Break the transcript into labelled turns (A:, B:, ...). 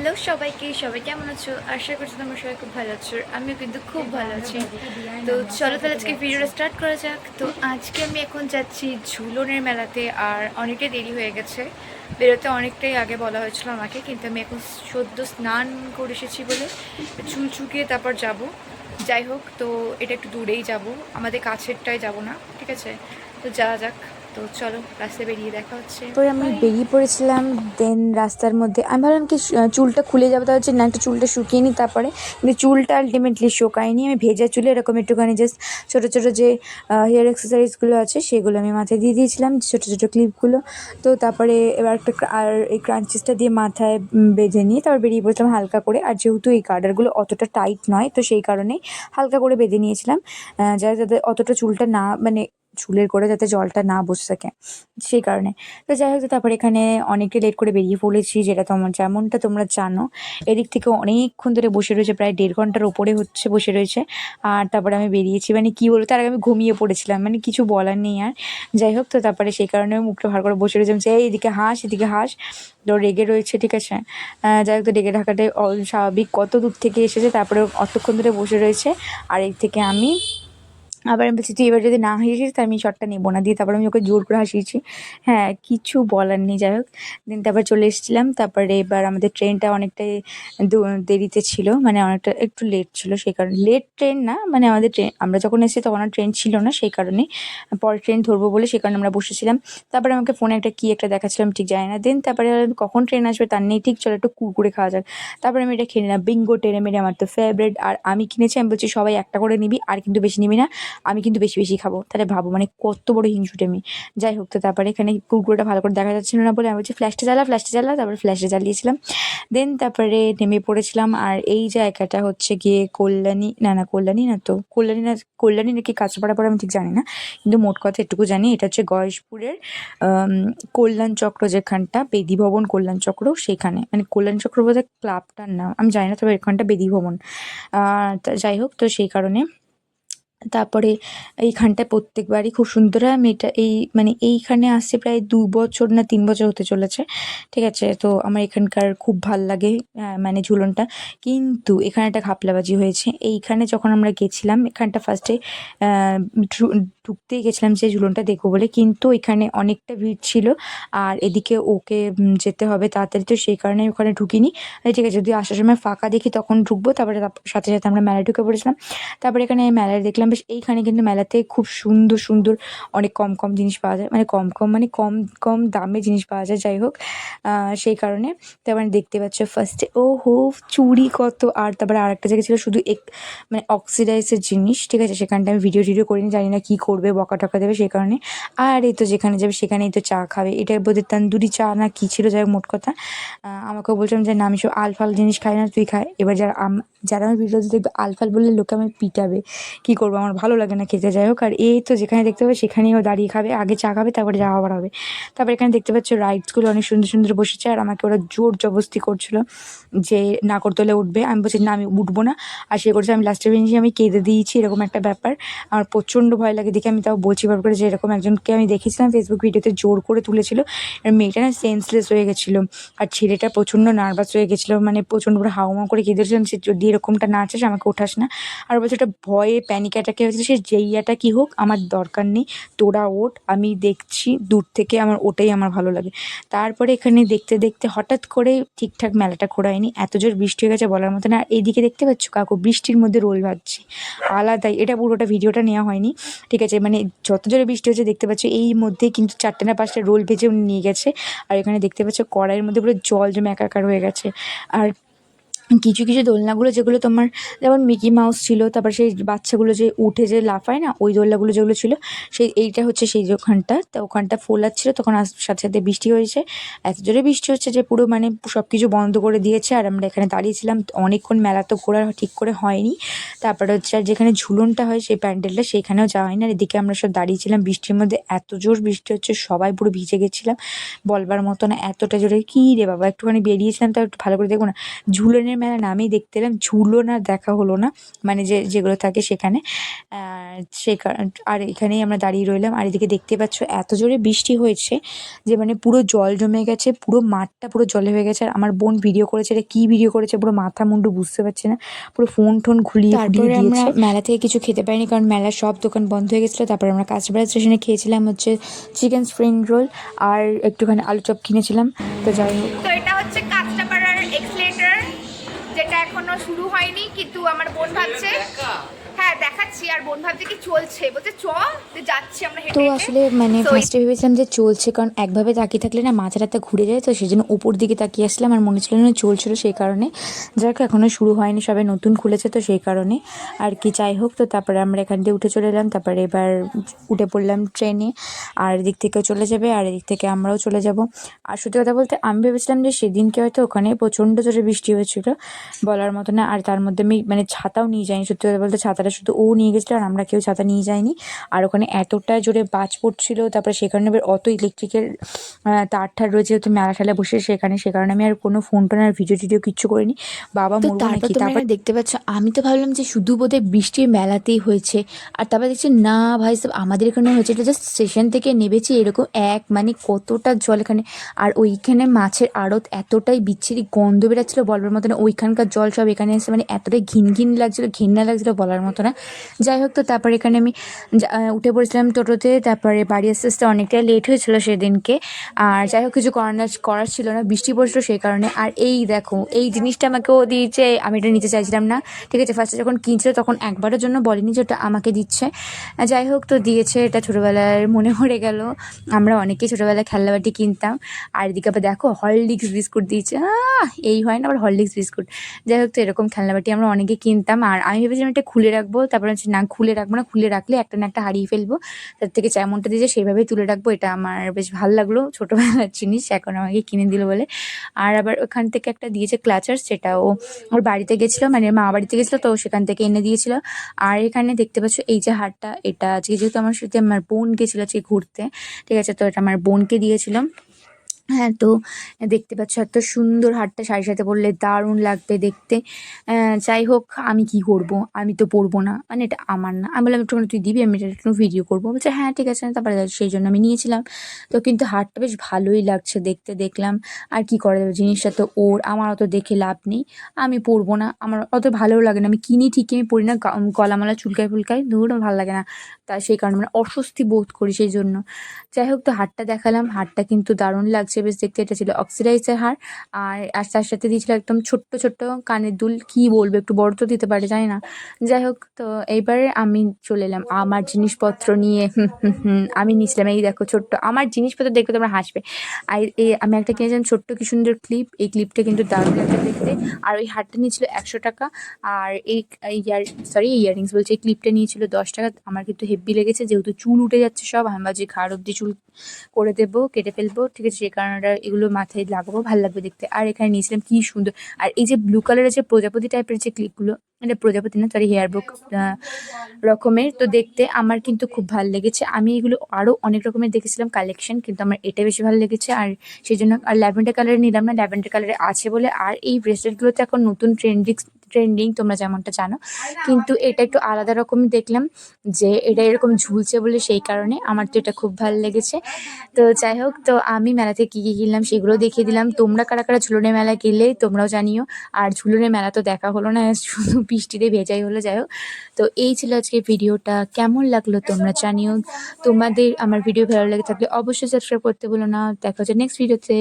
A: Hello সবাইকে, সবাই কেমন আছো? আশা করছি তোমরা সবাই খুব ভালো আছো, আমিও কিন্তু খুব ভালো আছি। তো চলো তাহলে আজকে ভিডিওটা স্টার্ট করা যাক। তো আজকে আমি এখন যাচ্ছি ঝুলনের মেলাতে, আর অনেকটাই দেরি হয়ে গেছে। বেরোতে অনেকটাই আগে বলা হয়েছিল আমাকে, কিন্তু আমি এখন সদ্য স্নান করে এসেছি বলে চুল চুকিয়ে তারপর যাব। যাই হোক, তো এটা একটু দূরেই যাব। আমাদের কাছেরটাই যাব না, ঠিক আছে? তো যাওয়া যাক। তো চলো রাস্তায় বেরিয়ে দেখা হচ্ছে।
B: তারপরে আমি বেরিয়ে পড়েছিলাম দেন রাস্তার মধ্যে। আমি ভাবলাম কি চুলটা খুলে যাবে তা হচ্ছে না একটু চুলটা শুকিয়ে নিই তারপরে। কিন্তু চুলটা আলটিমেটলি শোকায়নি আমি ভেজা চুলে এরকম একটুখানি জাস্ট ছোটো ছোটো যে হেয়ার এক্সারসাইজগুলো আছে সেগুলো আমি মাথায় দিয়ে দিয়েছিলাম ছোটো ছোটো ক্লিপগুলো তো তারপরে এবার একটা আর এই ক্রাঞ্চিসটা দিয়ে মাথায় বেঁধে নিয়ে তারপর বেরিয়ে পড়েছিলাম হালকা করে। আর যেহেতু এই গার্ডারগুলো অতটা টাইট নয় তো সেই কারণেই হালকা করে বেঁধে নিয়েছিলাম। যাতে যাতে অতটা চুলটা না মানে চুলের করে যাতে জলটা না বসে থাকে, সেই কারণে। তো যাই হোক তারপর এখানে অনেকটা লেট করে বেরিয়ে পড়েছি, যেটা তোমার যেমনটা তোমরা জানো। এদিক থেকে অনেকক্ষণ ধরে বসে রয়েছে, প্রায় দেড় ঘণ্টার ওপরে হচ্ছে বসে রয়েছে। আর তারপরে আমি বেরিয়েছি মানে কী বলব, তার আগে আমি ঘুমিয়ে পড়েছিলাম মানে কিছু বলার নেই আর। যাই হোক, তো তারপরে সেই কারণে আমি মুখটা ভার করে বসে রয়েছিলাম যে এদিকে হাস এদিকে হাস। তো রেগে রয়েছে, ঠিক আছে। যাই হোক, তো রেগে থাকাটাই স্বাভাবিক, কত দূর থেকে এসেছে তারপরে অতক্ষণ ধরে বসে রয়েছে। আর এর থেকে আমি আবার আমি বলছি, তুই এবার যদি না হাসিস তা আমি শটটা নেব না। দিয়ে তারপর আমি ওকে জোর করে হাসিয়েছি। হ্যাঁ কিছু বলার নেই, যাই হোক। দিন তারপর চলে এসেছিলাম। তারপরে এবার আমাদের ট্রেনটা অনেকটাই দেরিতে ছিল মানে অনেকটা একটু লেট ছিল সেই কারণে। লেট ট্রেন না মানে আমাদের ট্রেন আমরা যখন এসেছি তখন আর ট্রেন ছিল না সেই কারণে। পরে ট্রেন ধরবো বলে সেই কারণে আমরা বসেছিলাম। তারপরে আমাকে ফোনে একটা কী একটা দেখাচ্ছিলাম, ঠিক জানি না। দেন তারপরে কখন ট্রেন আসবে তার নেই, ঠিক চলো একটু কুরকুরে খাওয়া যাক। তারপরে আমি এটা খেয়ে নিলাম। বিঙ্গো টেনে মেরে আমার তো ফেভারিট আর আমি কিনেছি, আমি বলছি, সবাই একটা করে নিবি, আর কিন্তু বেশি নিবি না। আমি কিন্তু বেশি বেশি খাব। তাহলে ভাবো মানে কত বড় হিংসুটে আমি যাই হোক, তো তারপরে এখানে কুরকুরেটা ভালো করে দেখা যাচ্ছিল না বলে আমি বলছি ফ্ল্যাশটা জ্বালা ফ্ল্যাশটা জ্বালা। তারপরে ফ্ল্যাশটা জ্বালিয়েছিলাম। দেন তারপরে নেমে পড়েছিলাম আর এই জায়গাটা হচ্ছে গিয়ে কল্যাণী, না না, কল্যাণী না তো, কল্যাণী না, কল্যাণী নাকি কাঁচপাড়া পরে আমি ঠিক জানি না। কিন্তু মোট কথা এটুকু জানি, এটা হচ্ছে গয়েশপুরের কল্যাণ চক্র যেখানটা, বেদি ভবন কল্যাণ চক্র সেখানে। মানে কল্যাণ চক্র বোধহয় ক্লাবটার নাম, আমি জানি না, তবে এখানটা বেদি ভবন। যাই হোক, তো সেই কারণে তারপরে এইখানটায় প্রত্যেকবারই খুব সুন্দর হয়। আমি এটা এই মানে এইখানে আসছে প্রায় দু বছর না তিন বছর হতে চলেছে। ঠিক আছে? তো আমার এখানকার খুব ভালো লাগে মানে ঝুলনটা। কিন্তু এখানে একটা ঘাপলাবাজি হয়েছে। এইখানে যখন আমরা গেছিলাম, এখানটা ফার্স্টে ঢুকতেই গেছিলাম যে ঝুলনটা দেখব বলে। কিন্তু এখানে অনেকটা ভিড় ছিল। আর এদিকে ওকে যেতে হবে তাড়াতাড়ি। তো সেই কারণে আমি ওখানে ঢুকিনি। ঠিক আছে, যদি আসার সময় ফাঁকা দেখি তখন ঢুকবো। তারপর সাথে সাথে আমরা মেলায় ঢুকে পড়েছিলাম। তারপরে এখানে মেলায় দেখলাম বেশ এইখানে কিন্তু মেলাতে খুব সুন্দর সুন্দর অনেক কম কম জিনিস পাওয়া যায়। মানে কম কম মানে কম কম দামে জিনিস পাওয়া যায়, যাই হোক। সেই কারণে তারপরে দেখতে পাচ্ছ ফার্স্টে ও হো চুড়ি কত। আর তারপরে আর একটা জায়গা ছিল শুধু এক মানে অক্সিডাইজের জিনিস, ঠিক আছে? সেখানটা আমি ভিডিও টিডিও করিনি, জানি না কী করবে, বকা টকা দেবে সেই কারণে। আর এই তো যেখানে যাবে সেখানেই তো চা খাবে। এটা বোধহয় তান্দুরি চা না কী ছিল, যাই মোট কথা। আমাকেও বলছিলাম যে, না, আমি সব আলফাল জিনিস খাই না, তুই খায় এবার যারা যারা আমার ভিডিওতে দেখবে, আলফাল বললে লোকে আমায় পিটাবে। কী করব? আমার ভালো লাগে না খেতে, যাই হোক, আর এই তো যেখানে দেখতে পাবে সেখানেই ও দাঁড়িয়ে খাবে, আগে চা খাবে, তারপরে যাওয়া আবার হবে। তারপর এখানে দেখতে পাচ্ছ রাইডসগুলো অনেক সুন্দর সুন্দর বসেছে, আর আমাকে ওরা জোর জবস্তি করছিল যে না করতে হলে উঠবে। আমি বলছি, না, আমি উঠবো না। আর সে করছে আমি লাস্টে বেঞ্চে আমি কেঁদে দিয়েছি, এরকম একটা ব্যাপার। আমার প্রচণ্ড ভয় লাগে দেখে, আমি তাও বলছি বার করে যে এরকম একজনকে আমি দেখেছিলাম ফেসবুক ভিডিওতে জোর করে তুলেছিল। আর মেয়েটা না সেন্সলেস হয়ে গেছিল, আর ছেলেটা প্রচণ্ড নার্ভাস হয়ে গেছিল মানে প্রচণ্ড করে হাউমাউ করে কেঁদেছিলাম সে যদি এরকমটা না চাস, আমাকে ওঠাস না। আর বলছে, ওটা ভয়ে প্যানিক অ্যাটাকে হয়েছিল সে যেইয়াটা কি হোক, আমার দরকার নেই। তোরা ওঠ, আমি দেখছি, দূর থেকে আমার, ওটাই আমার ভালো লাগে। তারপরে এখানে দেখতে দেখতে হঠাৎ করে ঠিকঠাক মেলাটা ঘোরায়নি। এত জোর বৃষ্টি হয়ে গেছে বলার মতো না। এইদিকে দেখতে পাচ্ছ কাকু, বৃষ্টির মধ্যে রোল ভাজছে আলাদাই, এটা পুরোটা ভিডিওটা নেওয়া হয়নি। ঠিক আছে মানে যত জোরে বৃষ্টি হচ্ছে দেখতে পাচ্ছ, এই মধ্যে কিন্তু চারটে না পাঁচটা রোল ভেজে নিয়ে গেছে। আর এখানে দেখতে পাচ্ছ কড়াইয়ের মধ্যে পুরো জল জমে একাকার হয়ে গেছে। আর কিছু কিছু দোলনাগুলো যেগুলো তোমার যেমন মিকি মাউস ছিল, তারপর সেই বাচ্চাগুলো যে উঠে যে লাফায় না, ওই দোলনাগুলো যেগুলো ছিল, সেই এইটা হচ্ছে সেই যে ওখানটা। তো ওখানটা ফোলাচ্ছিল, তখন সাথে সাথে বৃষ্টি হয়েছে। এত জোরে বৃষ্টি হচ্ছে যে পুরো মানে সব কিছু বন্ধ করে দিয়েছে। আর আমরা এখানে দাঁড়িয়েছিলাম, অনেকক্ষণ মেলা তো ঘোরা ঠিক করে হয়নি। তারপরে হচ্ছে আর যেখানে ঝুলনটা হয় সেই প্যান্ডেলটা সেইখানেও যাওয়া হয়নি। আর এদিকে আমরা সব দাঁড়িয়েছিলাম, বৃষ্টির মধ্যে এত জোর বৃষ্টি হচ্ছে, সবাই পুরো ভিজে গেছিলাম। বলবার মতো না, এতটা জোরে। কী রে বাবা, একটুখানি বেরিয়েছিলাম, তাও একটু ভালো করে দেখব না। ঝুলনের
C: মেলা নামেই দেখতে এলাম ঝুলন আর দেখা হলো না মানে যে যেগুলো থাকে সেখানে। আর সে কারণ আর এখানেই আমরা দাঁড়িয়ে রইলাম। আর এদিকে দেখতে পাচ্ছ এত জোরে বৃষ্টি হয়েছে যে মানে পুরো জল জমে গেছে পুরো মাঠটা পুরো জলে হয়ে গেছে। আর আমার বোন ভিডিও করেছে এটা কী ভিডিও করেছে পুরো মাথা মুন্ডু বুঝতে পারছে না। পুরো ফোন টোন ঘুলিয়ে তারপরে আমরা মেলা থেকে কিছু খেতে পারিনি কারণ মেলার সব দোকান বন্ধ হয়ে গেছিল। তারপরে আমরা কাঁচপাড়া স্টেশনে খেয়েছিলাম হচ্ছে চিকেন স্প্রিং রোল আর একটুখানি আলু চপ কিনেছিলাম। তো যাই হোক।
A: তো এটা হচ্ছে আমার বোন ভাবছে হ্যাঁ দেখাচ্ছি আর বোন ভাবছে কি চলছে। বলছে চ তো যাচ্ছি আমরা হেঁটে
C: তো আসলে মানে ফার্স্টে ভেবেছিলাম যে চলছে কারণ একভাবে তাকিয়ে থাকলে না টাথা ঘুরে যায় তো সেই জন্য উপর দিকে তাকিয়ে আসলাম আর মনে ছিল না চলছিল সেই কারণে। যার এখনও শুরু হয়নি সবে নতুন খুলেছে তো সেই কারণে। আর কি যাই হোক তো তারপরে আমরা এখান থেকে উঠে চলে এলাম তারপরে এবার উঠে পড়লাম ট্রেনে। আর এদিক থেকেও চলে যাবে আর এদিক থেকে আমরাও চলে যাব। আর সত্যি কথা বলতে আমি ভেবেছিলাম যে সেদিনকে হয়তো ওখানে প্রচণ্ড জোরে বৃষ্টি হয়েছিল বলার মতো না আর তার মধ্যে আমি মানে ছাতাও নিয়ে যাইনি সত্যি কথা বলতে ছাতাটা শুধু ও নিয়ে গেছিল আর আমরা কেউ ছাতা নিয়ে যাইনি। আর ওখানে এতটা জোরে বাজ পড়ছিল তারপরে সেখানে এবার অত ইলেকট্রিকের তার ঠার রয়েছে যেহেতু মেলা ঠেলা বসে সেখানে সে কারণে আমি আর কোনো ফোন টোন আর ভিডিও টিডিও কিচ্ছু করিনি। বাবা মরবো
B: তারপর
C: নাকি তারপর
B: দেখতে পাচ্ছ আমি তো ভাবলাম যে শুধু বোধহয় বৃষ্টির মেলাতেই হয়েছে। আর তারপর দেখছি না ভাই সব আমাদের এখানে হয়েছে। এটা জাস্ট স্টেশন থেকে নেবেছি এরকম এক মানে কতটা জল এখানে। আর ওইখানে মাছের আড়ত এতটাই বিচ্ছিরি গন্ধ বেরাচ্ছিলো বলবার মতো না। ওইখানকার জল সব এখানে এসে মানে এতটাই ঘিন ঘিন লাগছিল ঘিন্না লাগছিল বলার মতো না। যাই হোক তো তারপর এখানে আমি উঠে পড়েছিলাম টোটোতে। তারপরে বাড়ি আসতে আসতে অনেকটাই লেট হয়েছিল সেদিনকে। আর যাই হোক কিছু করার না- করার ছিল না বৃষ্টি পড়ছিল সেই কারণে। আর এই দেখো এই জিনিসটা আমাকে ও দিয়েছে আমি এটা নিতে চাইছিলাম না। ঠিক আছে ফার্স্টে যখন কিনছিল তখন একবারের জন্য বলেনি যে ওটা আমাকে দিচ্ছে। যাই হোক তো দিয়েছে এটা ছোটোবেলার মনে পড়ে গেল। আমরা অনেকেই ছোটোবেলায় খেলনাবাটি কিনতাম। আর এদিকে আবার দেখো হরলিক্স বিস্কুট দিয়েছে। আহ, এই হয় না আবার হরলিক্স বিস্কুট। যাই হোক তো এরকম খেলনাবাটি আমরা অনেকে কিনতাম। আর আমি ভেবেছিলাম এটা খুলে রাখব। তারপরে হচ্ছে না খুলে রাখব না, খুলে রাখলে একটা না একটা হারিয়ে ফেলব। তার থেকে যেমনটা দিয়েছে সেইভাবেই তুলে রাখব, এটা আমার বেশ ভালো লাগল ছোটোবেলার জিনিস, এখন আমাকে কিনে দিল বলে। আর আবার ওখান থেকে একটা দিয়েছে ক্লাচার্স, সেটা ও ওর বাড়িতে গেছিল মানে মা বাড়িতে গেছিল, তো সেখান থেকে এনে দিয়েছিল। আর এখানে দেখতে পাচ্ছ এই যে হারটা, এটা আজকে যেহেতু আমার সাথে আমার বোন গেছিল আজকে ঘুরতে, ঠিক আছে, তো এটা আমার বোনকে দিয়েছিলাম। হ্যাঁ তো দেখতে পাচ্ছ এত সুন্দর হারটা শাড়ির সাথে পরলে দারুণ লাগবে দেখতে। যাই হোক, আমি কি করব? আমি তো পরবো না। মানে এটা আমার না। আমি বললাম, একটুখানি তুই দিবি, আমি এটা একটু ভিডিও করব। বলছে হ্যাঁ ঠিক আছে। তারপরে সেই জন্য আমি নিয়েছিলাম। তো কিন্তু হারটা বেশ ভালোই লাগছে দেখতে, দেখলাম। আর কি করা যাবে? জিনিসটা তো ওর। আমার অত দেখে লাভ নেই। আমি পরবো না। আমার অত ভালোও লাগে না। আমি কিনি ঠিকই, আমি পরি না। গলামালা চুলকায় ফুলকায় ধুর ভালো লাগে না। তাই সেই কারণে মানে অস্বস্তি বোধ করি সেই জন্য। যাই হোক, তো হারটা দেখালাম। হারটা কিন্তু দারুণ লাগছে। বেশ দেখতে এটা ছিল অক্সিডাইজের হার। আর তার সাথে দিয়েছিল একদম ছোট্ট ছোট্ট কানের দুল। কি বলব, একটু বড় তো দিতে পারে, জানি না। যাই হোক, তো এইবারে আমি চলে এলাম আমার জিনিসপত্র নিয়ে। আমি নিয়েছিলাম এই দেখো ছোট্ট, আমার জিনিসপত্র দেখবে তোমরা হাসবে। আর এই আমি একটা কিনেছিলাম ছোট্ট কি সুন্দর ক্লিপ এই ক্লিপটা কিন্তু দারুণ লাগছে দেখতে। আর ওই হারটা নিয়েছিল একশো টাকা। আর এই ইয়ার সরি ইয়াররিংস বলছে, এই ক্লিপটা নিয়েছিল দশ টাকা। আমার কিন্তু হেভি লেগেছে, যেহেতু চুল উঠে যাচ্ছে সব, আমি ভাবছি ঘাড় অব্দি চুল করে দেবো, কেটে ফেলব, ঠিক আছে, সে কারণে ওটা- এগুলো মাথায় লাগাবো, ভালো লাগবে দেখতে। আর এখানে নিয়েছিলাম কি সুন্দর। আর এই যে ব্লু কালারের যে প্রজাপতি টাইপের যে ক্লিপগুলো মানে প্রজাপতি না তার হেয়ার বুক রকমের, তো দেখতে আমার কিন্তু খুব ভালো লেগেছে। আমি এগুলো আরও অনেক রকমের দেখেছিলাম কালেকশন কিন্তু আমার এটা বেশি ভালো লেগেছে। আর সেই জন্য আর ল্যাভেন্ডার কালারে নিলাম না ল্যাভেন্ডার কালারে আছে বলে। আর এই ব্রেসলেটগুলোতে এখন নতুন ট্রেন্ডিং ট্রেন্ডিং তোমরা যেমনটা জানো। কিন্তু এটা একটু আলাদা রকমই দেখলাম যে এটা এরকম ঝুলছে বলে সেই কারণে আমার তো এটা খুব ভালো লেগেছে। তো যাই হোক তো আমি মেলাতে কী কী কিনলাম সেগুলো দেখিয়ে দিলাম। তোমরা কারা কারা ঝুলনের মেলা গেলে তোমরাও জানিও। আর ঝুলনের মেলা তো দেখা হলো না শুধু বৃষ্টিতে ভেজাই হলো যাই হোক। তো এই ছিল আজকে ভিডিওটা কেমন লাগল তোমরা জানিও। তোমাদের আমার ভিডিও ভালো লেগে থাকলে অবশ্যই সাবস্ক্রাইব করতে বলো না। দেখা হচ্ছে নেক্সট ভিডিওতে